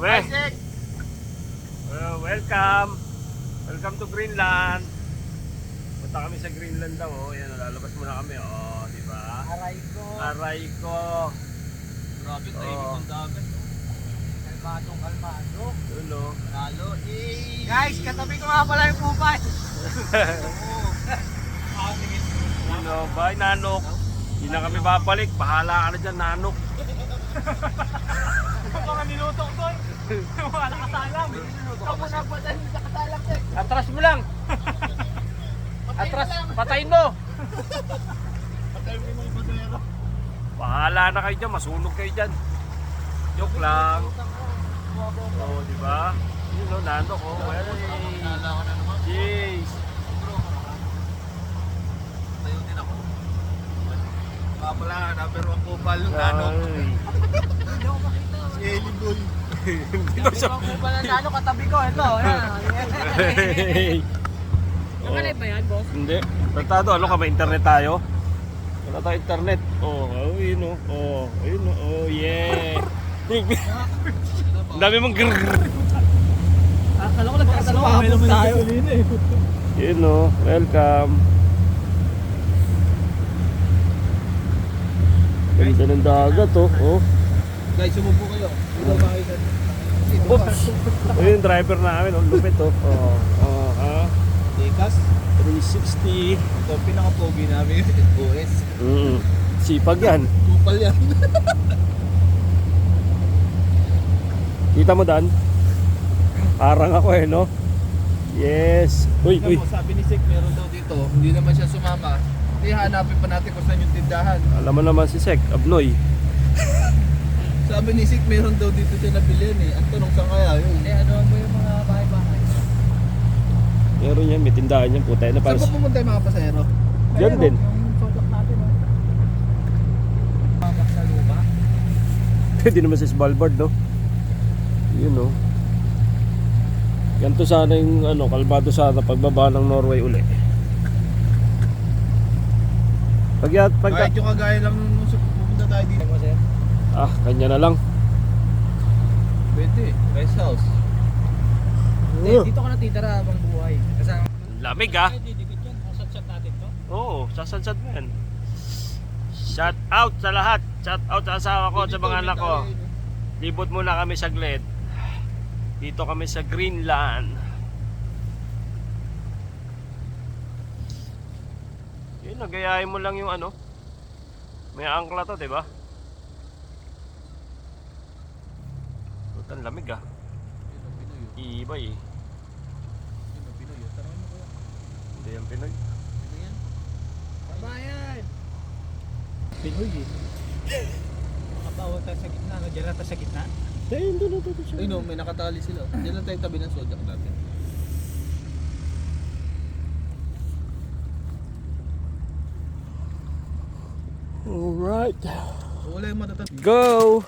We. Uh, welcome. Welcome to Greenland. Punta kami sa Greenland daw. Oh. Yan, lalabas muna kami. Oh, di ba? Aray ko. Aray ko. Grabe, tahimik ng dagat. Kalmadong kalmado. Yun, oh. Lalo, eh. Guys, katabi ko nga pala yung. Yun, oh. Bye, Nanok. Hindi na kami babalik. Bahala ka na dyan, Nanok. Mga niluto ko. Wala nakasalam. Ikaw muna pa dahil nakasalam ko. Atras mo lang. Atras, patayin mo. Bahala na kayo dyan, masunog kayo dyan. Joke lang. Oo, di ba? Yun o, nano ko. Well, jeez. Tayo din ako. Mga pala, number one kupal yung nano. Si Eli Boy. Hindi daw siya. One kupal ng katabi ko. Ito. Oo. ba yan, boss? Hindi. Tratado, ano ka ba? Internet tayo? Wala tayo internet. Oo, oh, yun o. Oh, ayun o. Oh, yeah. Ang dami mong grrrr. Akala ko nagkasalawa tayo. Yun o, welcome. Ganda ng dagat oh. oh. Guys, sumubo kayo. Ito makikita. Oops! Ayun yung driver namin, oh. lupit oh. Oh, oh ha? Tikas. 360. Ito, pinaka-pogi namin. OS. Mm. Sipag yan. Kupal yan. Kita mo Dan? Parang ako eh, no? Yes. Uy, uy. Alam mo, sabi ni Sik, meron daw dito. Hindi naman siya sumama. Hindi, hanapin pa natin kung saan yung tindahan. Alam mo naman si Sek, Abnoy. Sabi ni Sik, meron daw dito siya nabilihan eh. Ang tanong saan kaya yun? Hindi, ano mo yung mga bahay-bahay? Meron yan, may tindahan yan. Puta na Saan para ba pumunta yung mga pasahero? Diyan din. Yung sodok natin oh. Mamak sa lupa. Pwede naman sa Svalbard, no? Yun, no? Ganito sana yung ano, kalmado sana pagbaba ng Norway uli. Pag yan, pag Kahit yung kagaya lang nung sa- pupunta tayo dito. Ah, kanya na lang. Pwede, rest house. Hindi, Uh. dito ka natitira habang buhay. Kasama. Lamig ah. Didikit yan. Kasat-chat natin to. Oo, sasansad mo yan. Shout out sa lahat. Shout out sa asawa ko at sa mga anak ko. Libot muna kami saglit. Dito kami sa Greenland. Yun, nagayahin mo lang yung ano. May angkla to, di ba? Putan lamig ah. Iba eh. Hindi yan Pinoy. Bayan! Pinoy eh. Nakabawal tayo sa gitna. Nandiyan lang tayo sa gitna. Ayun, doon, doon, doon. Ay no, may nakatali sila. Diyan lang tayo tabi ng sojak natin. Alright. So, wala yung matatag. Go!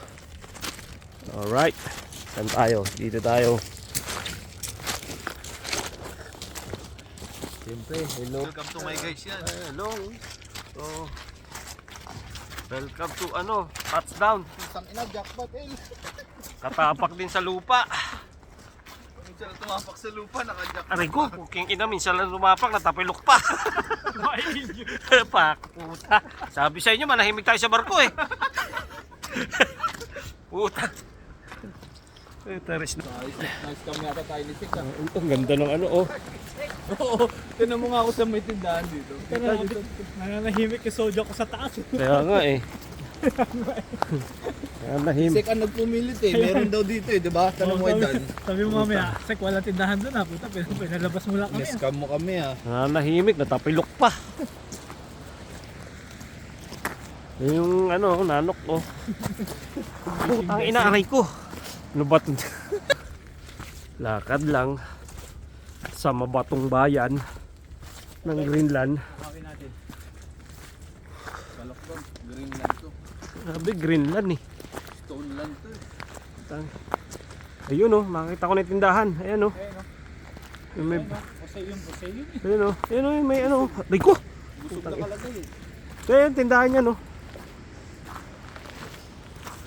Alright. Saan tayo? Dito tayo. Siyempre, hello. Welcome to my guys yan. Ay, hello. So, welcome to ano, touchdown. Isang ina, jackpot eh. Katapak din sa lupa. Minsan na tumapak sa lupa, naka-jackpot. Aray ko, kuking ina, minsan lang lumapak, natapilok pa. Pak, puta. Sabi sa inyo, manahimik tayo sa barko eh. puta. Eh, taris na. Nice, kami yata tayo ni Sik ah. Ang ganda ng ano, oh. Oo, tinan mo nga ako sa may tindahan dito. Kita dito. Nananahimik yung sojo ko sa taas. Kaya nga eh. Kaya nahim. Sik ang nagpumilit eh. Meron daw dito eh, di ba? Tanong mo sabi, Dan. sabi mo mamaya, sek, wala tindahan doon ha. Puta, pin- pinalabas mo lang kami. ah. Scam mo kami ah. Nanahimik, natapilok pa. Yung ano, nanok ko. Putang inaaray ko. Ba ito? Lakad lang sa mabatong bayan ng Greenland. Greenland to. Sabi Greenland eh. Stone land to Ayun oh, makita ko na tindahan. Ayan oh. Ayun, may, ayun oh. Ayun oh, may ano. Ay ko! Yung tindahan niya no.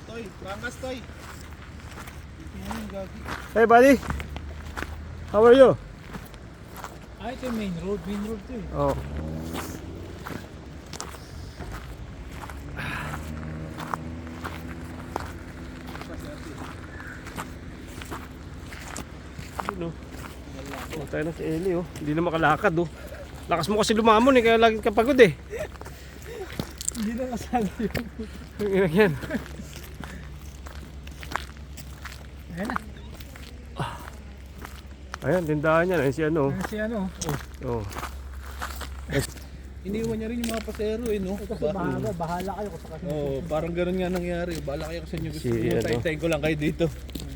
Toy, prangas toy. Hey buddy. How are you? Ito yung main road. Main road to eh. Oh. Yun oh. Oh, tayo na si Eli oh. Hindi na makalakad oh. Lakas mo kasi lumamon eh, kaya lagi ka pagod eh. Hindi na kasali. Yan, yan. Ayan na. Ayan, tindahan yan. Ayan si ano. Ayan si ano. Oh. Oh, Iniwan niya rin yung mga pasero eh, no? eh, kasi Ba- bahala, bahala kayo sa kasi. Oo, parang ganun nga nangyari. Bala kayo kasi nyo gusto Si, si, ano? Tayo ko lang kayo dito.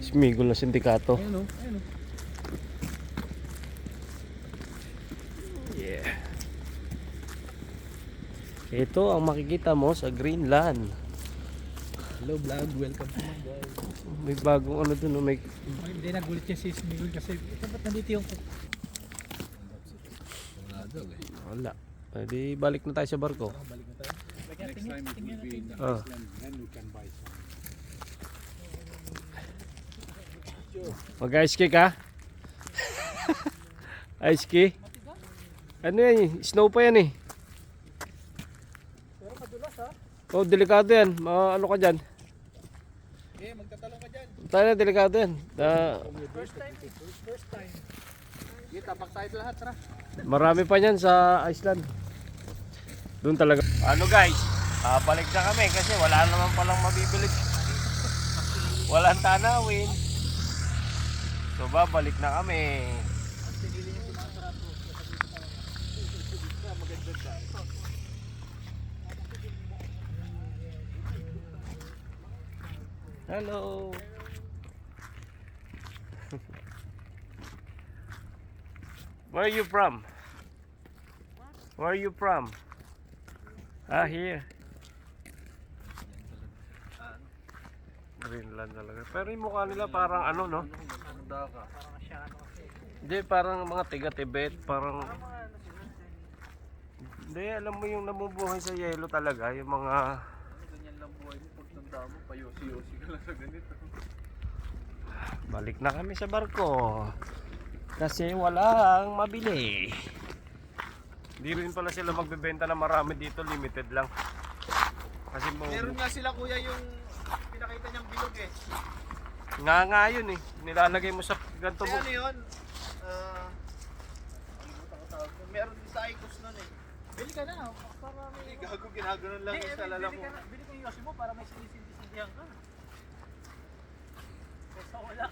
Smigol na sindikato. Ayun o, ayun o. Yeah. Ito ang makikita mo sa Greenland. Hello vlog, welcome to my guys. May bagong ano dun, oh, may Ay, Hindi nagulit niya si Smigol kasi ito ba't nandito yung Wala daw eh. wala. Pwede balik na tayo sa barko. Balik na tayo. Next time it will be in the Ah. Mag-ice ski ka? ice ski? Ano yan eh? Snow pa yan eh. Pero madulas ha. Oh, delikado yan. Ma ano ka dyan? Eh, magtatalong ka dyan. Tayo na, delikado yan. Ah, First time. First time. Sige, tapak tayo lahat, tara. marami pa yan sa Iceland. Doon talaga. Ano guys? Ah, balik na kami kasi wala naman palang mabibili. Walang tanawin. So babalik na kami. Hello. Where are you from? Where are you from? Ah, here. Greenland talaga. Pero yung mukha nila parang ano, no? Kasi. Hindi, parang mga tiga-Tibet. Parang... Hindi, alam mo yung namubuhay sa yelo talaga. Yung mga... Ganyan lang buhay mo. Pag tanda mo, payosi-yosi ka lang sa ganito. Balik na kami sa barko. Kasi walang mabili. Hindi rin pala sila magbebenta na marami dito. Limited lang. Kasi mo... Meron nga sila kuya yung pinakita niyang bilog eh. Nga nga yun eh. Nilalagay mo sa ganito Kaya mo. ano yun? Ah... doon. meron din sa Icos nun eh. Bili ka na. Para may... Hindi, gago ginaganon lang yung sa bili- lala bili ko. ka na- Bili ko yung Yoshi mo para may sinisindi-sindihan ka. Basta wala.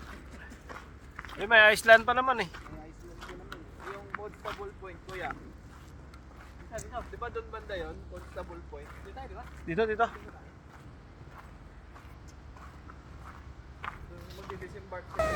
Eh, may Iceland pa naman eh. May Iceland ko naman. Yung Constable Point kuya. Dito, dito. Di ba doon banda yun? Constable Point. Dito tayo, di ba? Dito, dito. Doon magdi-disembark sila.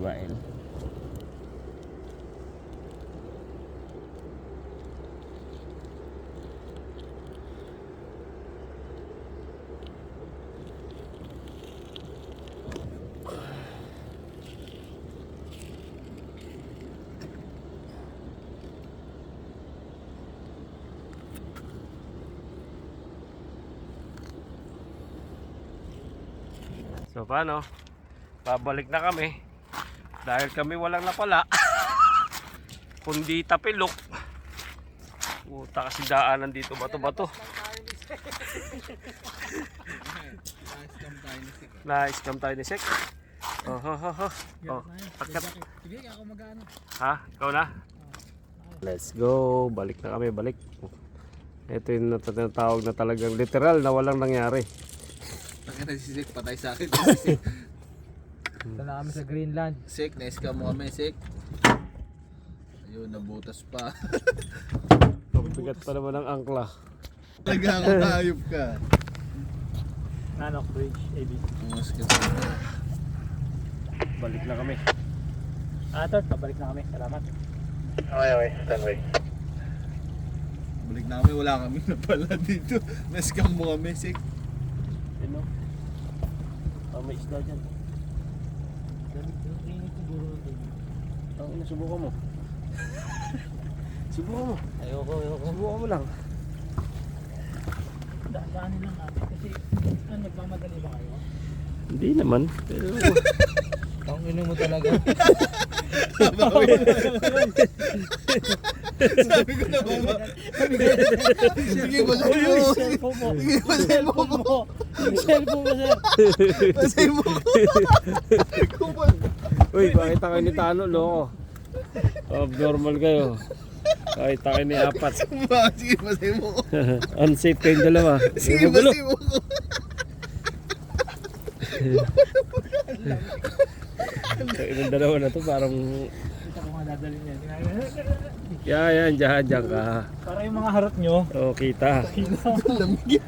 Well. So paano? Pabalik na kami. Dahil kami walang napala. Kundi tapilok. Puta kasi daanan dito ni Sik. Na-scam tayo ni Sek. Oh, oh, oh, oh. oh. Akat. Sige, ako mag-ano. Ha? Ikaw na? Let's go. Balik na kami, balik. Ito yung nat- tinatawag na talagang literal na walang nangyari. Pakita si Sik, patay sa akin. Ito na kami sa Greenland. Sik, na-scam mo kami, Sik. Ayun, nabutas pa. Ang bigat pa naman ng angkla. Talaga ako hayop ka. Nanok Bridge, AB. Mas kita. Balik na kami. Ah, Tort, pabalik na kami. Salamat. Okay, okay. Standby. Balik namin, wala kami na pala dito. Na-scam mo kami, Sik. Ano? Oh, may isda dyan. Ang ina, subukan mo. subukan mo. Ayoko, ayoko. Subukan mo lang. Daanin lang natin kasi ano, nagmamadali ba kayo? Hindi naman. Pero Ang ino mo talaga. Sabi ko na ba? Sige, basahin mo. Sige, basahin mo. mo. Yung cellphone mo, sir. Basahin mo. Uy, bakit kayo ni Tano, loko? Abnormal kayo. Kahit kayo ni Apat. Sige, basahin mo. Unsafe kayong dalawa. Sige, basahin mo. Yung dalawa na to parang... Kita ko nga dadalhin yan. Yan, yan, dyan, dyan ka. Para yung mga harap nyo. O, kita. Lamig.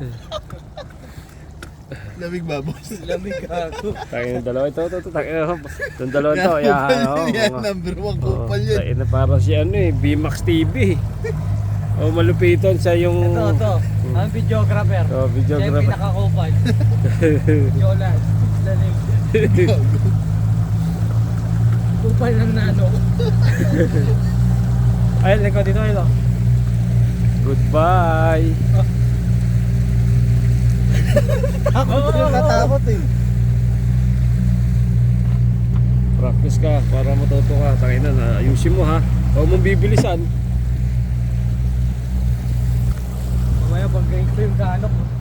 Lamig babos. Lamig ako. Tayo yung dalawa. Ito, ito, ito. Tayo, yung dalawa to. Yan, o. Yan, number one kupal yun. Tayo na parang si ano eh, BMAX TV. O, malupiton siya yung... Ito, ito. Ang videographer. O, Siya yung videographer. pinakakupal. Yolan. Lalim. Kupal ng nano. Ay, ikaw dito, ito. Goodbye. Takot yung natakot eh. Practice ka para matuto ka. Tayo na, ayusin mo ha. Huwag mong bibilisan. Mamaya pag ganito yung kanok. Ikot